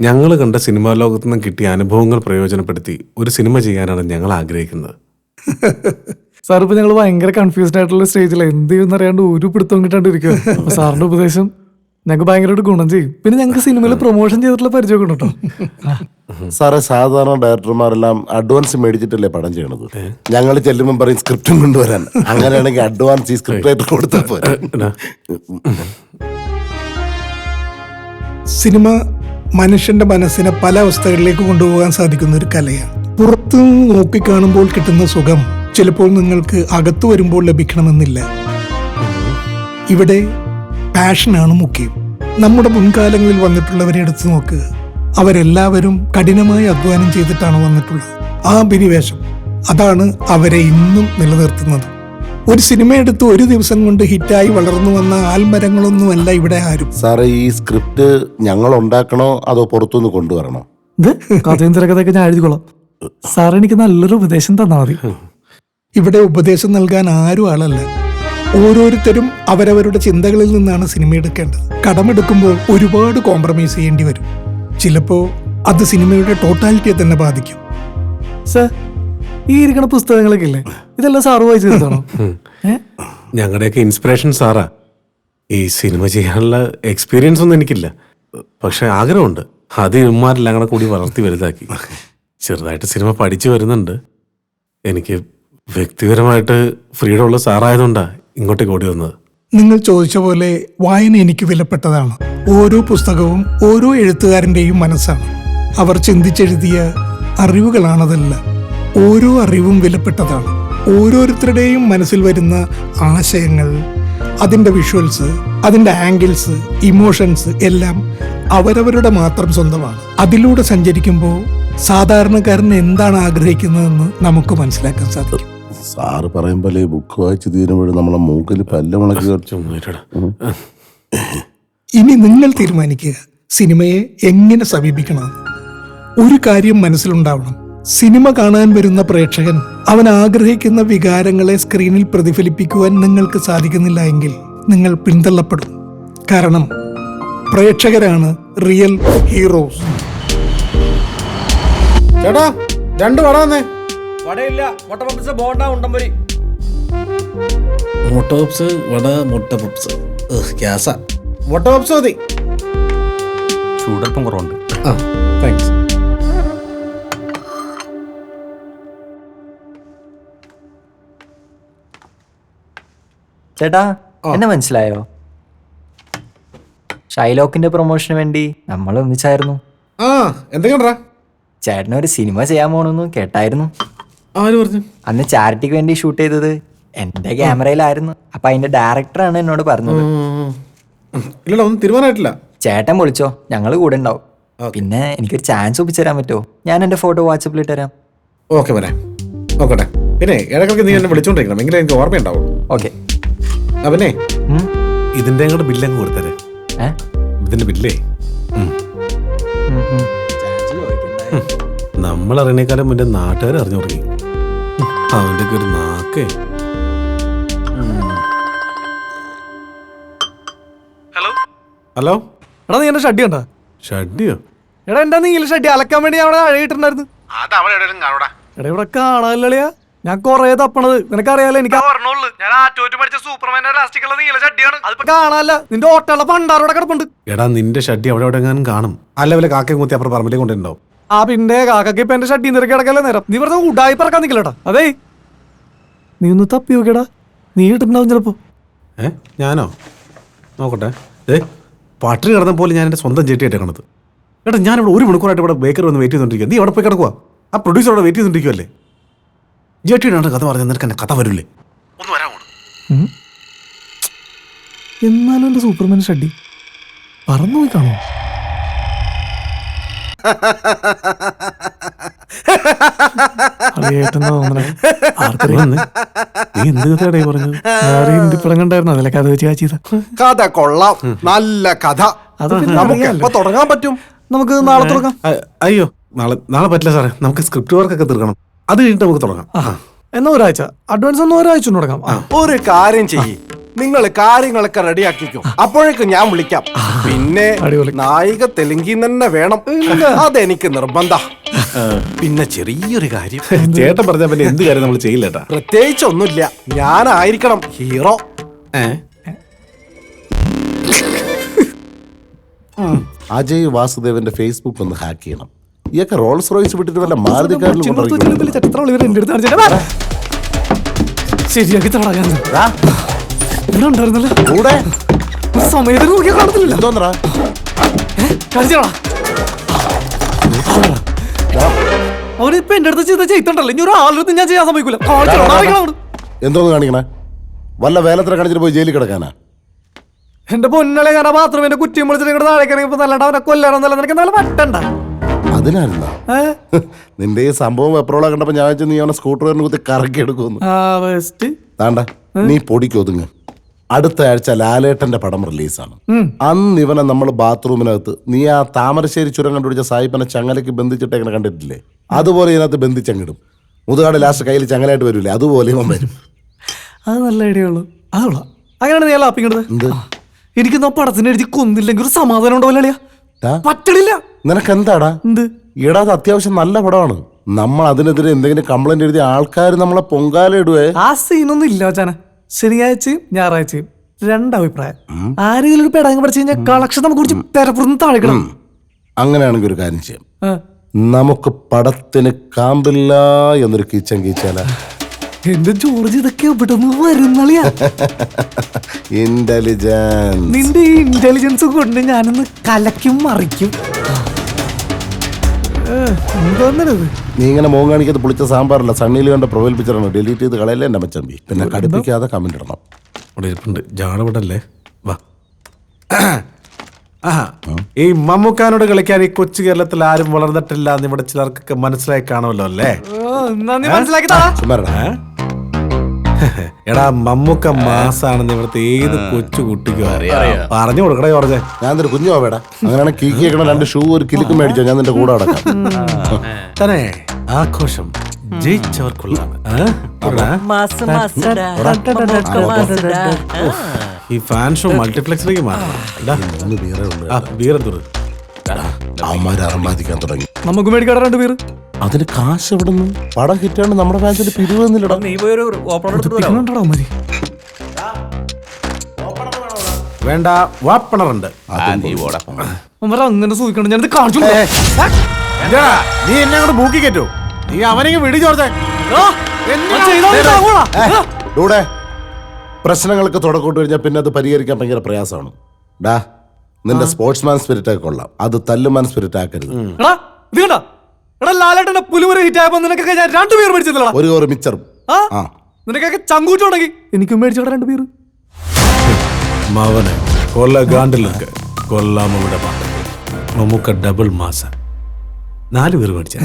ഞങ്ങൾ കണ്ട സിനിമാ ലോകത്തു നിന്നും കിട്ടിയ അനുഭവങ്ങൾ പ്രയോജനപ്പെടുത്തി ഒരു സിനിമ ചെയ്യാനാണ് ഞങ്ങൾ ആഗ്രഹിക്കുന്നത്. സാർ ഇപ്പൊ ഞങ്ങൾ ഭയങ്കര കൺഫ്യൂസ്ഡ് ആയിട്ടുള്ള സ്റ്റേജിൽ എന്ത് ചെയ്യുന്ന അറിയാണ്ട് ഒരു പിടുത്തം കിട്ടാണ്ട് ഇരിക്കുക സാറിന്റെ ഉപദേശം ഞങ്ങൾക്ക് ഭയങ്കരമായിട്ട് ഗുണം ചെയ്യും. പിന്നെ ഞങ്ങൾക്ക് സിനിമയിൽ പ്രൊമോഷൻ ചെയ്തിട്ടുള്ള പരിചയമൊക്കെ ഉണ്ട് കേട്ടോ. സാറേ സാധാരണ ഡയറക്ടർമാരെല്ലാം അഡ്വാൻസ് മേടിച്ചിട്ടല്ലേ പടം ചെയ്യണത്? ഞങ്ങൾ ചെല്ലുമ്പോൾ പറയും സ്ക്രിപ്റ്റും കൊണ്ടുവരാൻ. അങ്ങനെയാണെങ്കിൽ അഡ്വാൻസ് ഈ സ്ക്രിപ്റ്റ് ആയിട്ട് കൊടുത്താൽ പോരെ. സിനിമ മനുഷ്യന്റെ മനസ്സിനെ പല അവസ്ഥകളിലേക്ക് കൊണ്ടുപോകാൻ സാധിക്കുന്ന ഒരു കലയാണ്. പുറത്ത് നോക്കിക്കാണുമ്പോൾ കിട്ടുന്ന സുഖം ചിലപ്പോൾ നിങ്ങൾക്ക് അകത്തു വരുമ്പോൾ ലഭിക്കണമെന്നില്ല. ഇവിടെ പാഷനാണ് മുഖ്യം. നമ്മുടെ മുൻകാലങ്ങളിൽ വന്നിട്ടുള്ളവരെ എടുത്തു നോക്ക്. അവരെല്ലാവരും കഠിനമായി അധ്വാനം ചെയ്തിട്ടാണ് വന്നിട്ടുള്ളത്. ആ അഭിനിവേശം. അതാണ് അവരെ ഇന്നും നിലനിർത്തുന്നത്. ഒരു സിനിമ എടുത്ത് ഒരു ദിവസം കൊണ്ട് ഹിറ്റായി വളർന്നു വന്ന ആൽമരങ്ങളൊന്നുമല്ല ഇവിടെ ആരും. സാറേ ഈ സ്ക്രിപ്റ്റ് ഞങ്ങൾ ഉണ്ടാക്കണോ അതോ പുറത്തുനിന്ന് കൊണ്ടുവരണോ? ഇത് കഥയും തിരക്കഥയൊക്കെ ഞാൻ എഴുതിക്കോളാം. സാർ എനിക്ക് നല്ലൊരു ഉപദേശം തന്നാൽ മതി. ഇവിടെ ഉപദേശം നൽകാൻ ആരും ആളല്ല. ഓരോരുത്തരും അവരവരുടെ ചിന്തകളിൽ നിന്നാണ് സിനിമ എടുക്കേണ്ടത്. കടമെടുക്കുമ്പോൾ ഒരുപാട് കോംപ്രമൈസ് ചെയ്യേണ്ടി വരും. ചിലപ്പോൾ അത് സിനിമയുടെ ടോട്ടാലിറ്റിയെ തന്നെ ബാധിക്കും. സർ ഈ ഇരിക്കണ പുസ്തകങ്ങളൊക്കെ ഇല്ലേ? ഇതെല്ലാം സാറ് വായിച്ചു തീർത്താണോ ഞങ്ങളുടെയൊക്കെ ഇൻസ്പിറേഷൻ സാറാ. ഈ സിനിമ ചെയ്യാനുള്ള എക്സ്പീരിയൻസ് ഒന്നും എനിക്കില്ല. പക്ഷെ ആഗ്രഹമുണ്ട്. അത് ഇവന്മാരെല്ലാം കൂടെ കൂടി വളർത്തി വലുതാക്കി. ചെറുതായിട്ട് സിനിമ പഠിച്ചു വരുന്നുണ്ട്. എനിക്ക് വ്യക്തിപരമായിട്ട് ഫ്രീഡം ഉള്ള സാറായതുകൊണ്ടാ ഇങ്ങോട്ടേക്ക് ഓടി വന്നത് നിങ്ങൾ ചോദിച്ച പോലെ വായന എനിക്ക് വിലപ്പെട്ടതാണ്. ഓരോ പുസ്തകവും ഓരോ എഴുത്തുകാരന്റെയും മനസ്സാണ്. അവർ ചിന്തിച്ചെഴുതിയ അറിവുകളാണതല്ല ഓരോ അറിവും വിലപ്പെട്ടതാണ്. ഓരോരുത്തരുടെയും മനസ്സിൽ വരുന്ന ആശയങ്ങൾ അതിന്റെ വിഷ്വൽസ് അതിന്റെ ആംഗിൾസ് ഇമോഷൻസ് എല്ലാം അവരവരുടെ മാത്രം സ്വന്തമാണ്. അതിലൂടെ സഞ്ചരിക്കുമ്പോൾ സാധാരണക്കാരൻ എന്താണ് ആഗ്രഹിക്കുന്നതെന്ന് നമുക്ക് മനസ്സിലാക്കാൻ സാധിക്കും. സാറ് പറയുമ്പോൾ ഈ ബുക്ക് വായിച്ച് തീരുമ്പോഴും നമ്മളെ മൂക്കിൽ പല്ല മുളക്കി ഇനി നിങ്ങൾ തീരുമാനിക്കുക സിനിമയെ എങ്ങനെ സമീപിക്കണമെന്ന് ഒരു കാര്യം മനസ്സിലുണ്ടാവണം. സിനിമ കാണാൻ വരുന്ന പ്രേക്ഷകൻ അവൻ ആഗ്രഹിക്കുന്ന വികാരങ്ങളെ സ്ക്രീനിൽ പ്രതിഫലിപ്പിക്കുവാൻ നിങ്ങൾക്ക് സാധിക്കുന്നില്ല എങ്കിൽ നിങ്ങൾ പിന്തള്ളപ്പെടും. കാരണം പ്രേക്ഷകരാണ് റിയൽ ഹീറോസ് ചേട്ടാ രണ്ട് വട വന്നേ. വടയില്ല. മുട്ട പപ്സ് ബോണ്ട ഉണ്ടംപൊരി മുട്ട പപ്സ് വട മുട്ട പപ്സ്. ഗ്യാസാ. മുട്ട പപ്സ് മതി. ചൂടൽപ്പം കുറവുണ്ട്. ആ താങ്ക്സ് ചേട്ടാ എന്നെ മനസ്സിലായോ? ഷൈലോക്കിന്റെ പ്രൊമോഷന് വേണ്ടി നമ്മൾ ഒന്നിച്ചായിരുന്നു ആ എന്തൊക്കെയാ ചേട്ടന് ഒരു സിനിമ ചെയ്യാൻ പോണെന്ന് കേട്ടായിരുന്നു. ആര് പറഞ്ഞു? അന്ന് ചാരിറ്റിക്ക് വേണ്ടി ഷൂട്ട് ചെയ്തത് എന്റെ ക്യാമറയിലായിരുന്നു. അപ്പൊ അതിന്റെ ഡയറക്ടറാണ് എന്നോട് പറഞ്ഞത്. ഇല്ലടാ ഒന്നും തീരുമാനമായിട്ടില്ല. ചേട്ടൻ വിളിച്ചോ ഞങ്ങൾ കൂടെ ഉണ്ടാവും. പിന്നെ എനിക്കൊരു ചാൻസ് ഒപ്പിച്ചു തരാൻ പറ്റുമോ? ഞാൻ എന്റെ ഫോട്ടോ വാട്സപ്പിൽ ഇട്ടുതരാം ഓക്കെ വരാം നോക്കട്ടെ. പിന്നെ ഇടയ്ക്കിടയ്ക്ക് നീ എന്നെ വിളിച്ചോണ്ടിരിക്കണം. എങ്കിലും എനിക്ക് ഓർമ്മയുണ്ടാവും ഓക്കെ. അവനെ ഇതിന്റെ അങ്ങോട്ട് ബില്ല് അങ്ങ് കൊടുത്തരേ. ഇതിന്റെ ബില്ലേ നമ്മൾ അറിയണേക്കാളും മുന്നേ നാട്ടുകാർ അറിഞ്ഞു തുടങ്ങി. അവന്റെ ഒരു നാക്കേ. ഹലോ? ഹലോ? എടാ നീ എന്റെ ഷഡ്ഡി കണ്ടാ? ഷഡ്ഡിയോ? എടാ എന്താ നീല ഷഡ്ഡി? അലക്കാൻ വേണ്ടി ഞാൻ അവിടെ അഴയിട്ടുണ്ടായിരുന്നു എടാ ഇവിടെ കാണാനില്ലളിയാ. ഞാൻ കൊറേ തപ്പണത്. നിനക്കറിയാലോ എനിക്ക് പറഞ്ഞോളൂ. ഞാൻ ആറ്റോറ്റ് പഠിച്ച സൂപ്പർമാന്റെ നീല ഷഡ്ഡിയാണ്. അതിപ്പോ കാണാനല്ല. നിന്റെ ഓട്ടോ പണ്ടാറോടെ കിടപ്പുണ്ട്. എടാ നിന്റെ ഷഡ്ഡി അവിടെ എവിടെ കാണും. അല്ലെ വല്ല കാക്കയും കുത്തി അപ്പുറം പറമ്പിലേക്ക് കൊണ്ടുണ്ടാവും ആ പിന്നെ കാക്കക്ക് ഇപ്പൊ എന്റെ ഷഡ്ഡി നിരക്കി കിടക്കല്ലേ നേരം. നീ വെറുതെ ഉടായി പറക്കാൻ നിക്കലട്ടാ അതേ നീ ഒന്ന് തപ്പി നോക്കിയടാ. നീ ഇട്ടിട്ടുണ്ടാവും ചിലപ്പോ. ഏ ഞാനോ? നോക്കട്ടെ. ഏ പട്ടിണി കിടന്ന പോലെ ഞാൻ എന്റെ സ്വന്തം ചേട്ടി കിടക്കണത് എടാ ഞാനിവിടെ ഒരു മണിക്കൂറായിട്ട് ഇവിടെ ബേക്കറി വന്ന് വെയിറ്റ് ചെയ്തോണ്ടിരിക്കുക നീ അവിടെ പോയി കിടക്കുക ആ പ്രൊഡ്യൂസർ അവിടെ വെയിറ്റ് ചെയ്തോണ്ടിരിക്കുവല്ലേ? ജേട്ടിയുടെ കഥ പറഞ്ഞ നിനക്ക് എന്നെ കഥ വരില്ലേ ഒന്ന് വരാമോ? എന്നാലും എന്റെ സൂപ്പർമാൻ ഷഡ്ഡി പറന്നു പോയി കാണോ കഥ കൊള്ളാം. നല്ല കഥ. നമുക്ക് എപ്പോ തുടങ്ങാൻ പറ്റും? നമുക്ക് നാളെ തുടങ്ങാം. അയ്യോ നാളെ നാളെ പറ്റില്ല സാറേ. നമുക്ക് സ്ക്രിപ്റ്റ് വർക്കൊക്കെ തീർക്കണം. അത് കഴിഞ്ഞിട്ട് നമുക്ക് തുടങ്ങാം. എന്നാ ഒരാഴ്ച. അഡ്വാൻസ് ഒന്ന് ഒരാഴ്ച തുടങ്ങാം ഒരു കാര്യം ചെയ്യ്. നിങ്ങൾ കാര്യങ്ങളൊക്കെ റെഡിയാക്കിക്കും. അപ്പോഴേക്കും ഞാൻ വിളിക്കാം. പിന്നെ. നായിക തെലുങ്കിൽ തന്നെ വേണം. അതെനിക്ക് നിർബന്ധ. പിന്നെ ചെറിയൊരു കാര്യം. ചേട്ടൻ പറഞ്ഞ പിന്നെ എന്ത് കാര്യം നമ്മൾ ചെയ്യില്ല ഏട്ടാ പ്രത്യേകിച്ച് ഒന്നുമില്ല. ഞാനായിരിക്കണം ഹീറോ. അജയ് വാസുദേവന്റെ ഫേസ്ബുക്ക് ഒന്ന് ഹാക്ക് ചെയ്യണം. ഇയൊക്കെ റോൾസ് റോയ്സ് വിട്ടിട്ട് വല്ല വാ. ശരിയാക്കി തടാകാൻ ഇവിടെ ഉണ്ടായിരുന്നല്ലോ കൂടെ സമയത്തിന് നോക്കിയാൽ കാണത്തില്ല എന്തോന്നറാ കാണിച്ചോടാ. അവനിപ്പോ എന്റെ അടുത്ത് ചെയ്ത ചെയ്തിട്ടുണ്ടല്ലോ. ഇനി ഒരു ആളുടെ ഞാൻ ചെയ്യാൻ സമ്മതിക്കൂല. കാണിച്ചോടാ, കാണിക്കണം എന്തോന്ന് കാണിക്കണേ? വല്ല വേലത്തിനെ കാണിച്ചിട്ട് പോയി ജയിലിൽ കിടക്കാനാ? എന്റെ പൊന്നളെ ഞാൻ ആ ബാത്റൂം എന്റെ കുറ്റിയും വിളിച്ചിട്ട് ഇങ്ങോട്ട് താഴേക്ക് ഇറങ്ങിയപ്പോ നല്ലണ്ട അവനെ നിനക്ക് നല്ല പറ്റണ്ട. അതിനായിരുന്നോ? നിന്റെ ഈ സംഭവം എപ്പോഴാ കണ്ടപ്പോ ഞാൻ നീ അവനെ സ്കൂട്ടറിനെ കുത്തി കറക്കി എടുക്കുന്നു നീ പൊടിക്ക് ഒതുങ്ങ്. അടുത്ത ആഴ്ച ലാലേട്ടന്റെ പടം റിലീസാണ്. അന്ന് ഇവനെ നമ്മൾ ബാത്റൂമിനകത്ത് നീ ആ താമരശ്ശേരി ചുരം കണ്ടുപിടിച്ച സായിപ്പനെ ചങ്ങലയ്ക്ക് ബന്ധിച്ചിട്ട് എങ്ങനെ കണ്ടിട്ടില്ലേ? അതുപോലെ ഇതിനകത്ത് ബന്ധിച്ചങ്ങിടും. മുതുകാട് ലാസ്റ്റ് കയ്യിൽ ചങ്ങലായിട്ട് വരൂലേ അതുപോലെ ഇവൻ വരും. അത് നല്ല ഐഡിയ ഉള്ളു. അതുള്ള അങ്ങനെയാണ് നീ ആ പടത്തിന് എഴുതി കൊന്നില്ലെങ്കിൽ ഒരു സമാധാനം ഉണ്ടോ പറ്റണില്ല. നിനക്ക് എന്താടാ എന്ത്? ഈടാ അത് അത്യാവശ്യം നല്ല പടമാണ്. നമ്മൾ അതിനെതിരെ എന്തെങ്കിലും കംപ്ലൈന്റ് എഴുതിയ ആൾക്കാർ നമ്മളെ പൊങ്കാല ഇടുവേ. ആ സീനൊന്നും ഇല്ല വച്ചാന ശനിയാഴ്ചയും ഞായറാഴ്ചയും രണ്ടഭിപ്രായം. ആരെങ്കിലും ഒരു പെടാങ്ങ് പഠിച്ചു കഴിഞ്ഞാൽ കളക്ഷൻ നമുക്ക് കുറിച്ച് തിരപ്പുറത്ത് താഴെക്കണം അങ്ങനെയാണെങ്കിൽ ഒരു കാര്യം ചെയ്യാം. നമുക്ക് പടത്തിന് കാമ്പില്ല എന്നൊരു കീച്ചൻ കീച്ചാല. എന്റെ ജോർജ് ഇതൊക്കെ നിന്ന് വരുന്നളിയാ? ഇന്റലിജൻസ് നിന്റെ ഈ ഇന്റലിജൻസ് കൊണ്ട് ഞാനൊന്ന് കലക്കും മറിക്കും. എന്തോന്നത് നീ ഇങ്ങനെ മോൻ കാണിക്കാതെ പുളിച്ച സാമ്പാറല്ല. സണ്ണിയിൽ കണ്ട പ്രൊഫൈൽ പിക്ചറാണ് ഡിലീറ്റ് ചെയ്ത് കളയല്ലേ എന്റെ മച്ചമ്പി പിന്നെ കടുപ്പിക്കാതെ കമന്റ് ഇടണം. അവിടെ ഇരിപ്പുണ്ട്. ജാടപടല്ലേ വാ. ആഹാ. ഈ മമ്മൂക്കാനോട് കളിക്കാൻ ഈ കൊച്ചു കേരളത്തിൽ ആരും വളർന്നിട്ടില്ല എന്ന് ഇവിടെ ചിലർക്കൊക്കെ മനസ്സിലായി കാണുമല്ലോ അല്ലേ? എന്നാ നീ മനസ്സിലാക്കി താ ചുമ്മാരടാ എടാ മമ്മൂക്ക മാസാണെന്ന് ഇവിടുത്തെ ഏത് കൊച്ചു കുട്ടിക്കും അറിയാം. പറഞ്ഞു കൊടുക്കടേ ജോർജെ ഞാൻ നിന്റെ കുഞ്ഞു പോവേടാ അങ്ങനെയാണ് കീക്കി വെക്കണ രണ്ട് ഷൂ ഒരു കിലുക്കും മേടിച്ചോ ഞാൻ നിന്റെ കൂടെ അടക്കാം തന്നെ ആഘോഷം ജയിച്ചവർക്കുള്ള ഈ ഫാൻ ഷോ മൾട്ടിപ്ലക്സിലേക്ക് മാറണം ബീറെടുത്തു അവന്മാരെ അറമ്പാദിക്കാൻ തുടങ്ങി. നമുക്ക് മേടിക്കട രണ്ട് പേര് അതിന് കാശ് എവിടെ നിന്ന് പടം കിട്ടാണ്ട് നമ്മുടെ ഫാൻസിൽ പിരിവെന്നില്ലടാ നീ ഒരു ഓപ്പൺ മതി വേണ്ട വാപ്പണറുണ്ട്. അവന്മാർ അങ്ങനെ സൂചിക്കണം ഞാനിത് കാണിച്ചു കൊടുക്കാം. നീ എന്നെ അങ്ങോട്ട് ബൂക്കി കയറ്റോ. നീ അവനെ വിടി ജോർജെ ആ, അത് ചെയ്താ മതി, താങ്ങൂടാ. ആ. ഡൂടെ പ്രശ്നങ്ങൾക്ക് തുടക്കോട്ട് കഴിഞ്ഞാൽ പിന്നെ അത് പരിഹരിക്കാൻ ഭയങ്കര പ്രയാസമാണ്. ഡാ നിന്റെ സ്പോർട്സ്മാൻ സ്പിരിറ്റ് ഒക്കെ കൊള്ളാം. അത് തല്ലുമാൻ സ്പിരിറ്റ് ആക്കരുത്. എടാ ഇത് കണ്ടാ? എടാ ലാലേട്ടന്റെ പുലിമുറി ഹിറ്റ് ആയപ്പോ നിനക്കൊക്കെ ഞാൻ രണ്ടു പേര് മേടിച്ചിട്ടില്ല ഒരു കവർ മിച്ചറും. ആ? ആ. നിനക്കൊക്കെ ചങ്കൂറ്റുണ്ടെങ്കിൽ എനിക്കും മേടിച്ചോടെ രണ്ട് പേര് മവനെ കൊല്ല ഗാണ്ടിലൊക്കെ. കൊല്ലാമ്മയുടെ പാട്ട് മമ്മൂക്ക ഡബിൾ മാസം. നാല് പേര് മേടിച്ച.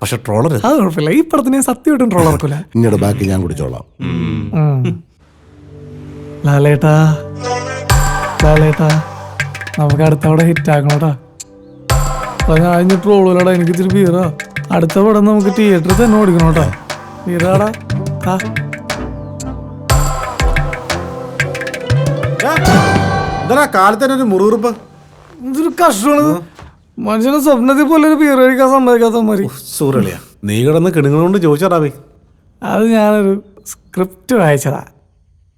പക്ഷെ ട്രോളർ അത് കുഴപ്പമില്ല. ഈ പടത്തിന് ഞാൻ സത്യമായിട്ടും ട്രോൾ ഇറക്കില്ല ഇങ്ങയുടെ ബാക്കി ഞാൻ കുടിച്ചോളാം ലാലേട്ടാ. ലാലേട്ടാ. നമുക്ക് അടുത്തവിടെ ഹിറ്റ് ആക്കണോട്ടാ അപ്പൊ ഞാൻ ഇനി ട്രോളൂലടാ എനിക്ക് ഇച്ചിരി ബീറാ അടുത്ത പടം നമുക്ക് തിയേറ്ററിൽ തന്നെ ഓടിക്കണോട്ടാ ബീറാടാ ആ. എന്താ കാലത്തന്നെ ഒരു മുറിവുറുപ്പ് ഇതൊരു കഷ്ടമാണ് മനുഷ്യനെ സ്വപ്നത്തിൽ പോലെ ഒരു ബീർ കഴിക്കാൻ സമ്മതിക്കാത്ത മതി സൂറളിയ നീ കിടന്ന് കിണുങ്ങളോണ്ട് ചോദിച്ചാടാവേ അത് ഞാനൊരു സ്ക്രിപ്റ്റ് വായിച്ചതാ.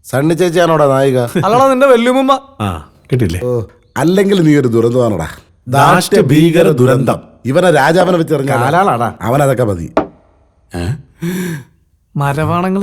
സണ്ണി ചേച്ചിയാണോടാ നായിക? അല്ലടാ നിന്റെ വെല്ലുമ്മ ആ കിട്ടില്ലേ ഓ അല്ലെങ്കിൽ നീ ഒരു ദുരന്തമാണോടാ? ദാഷ്ട്യ ഭീകര ദുരന്തം ഇവനെ രാജാവനെ വെച്ചെറിഞ്ഞാൽ കാലാളാടാ. അവനതൊക്കെ മതി. മരവാണങ്ങൾ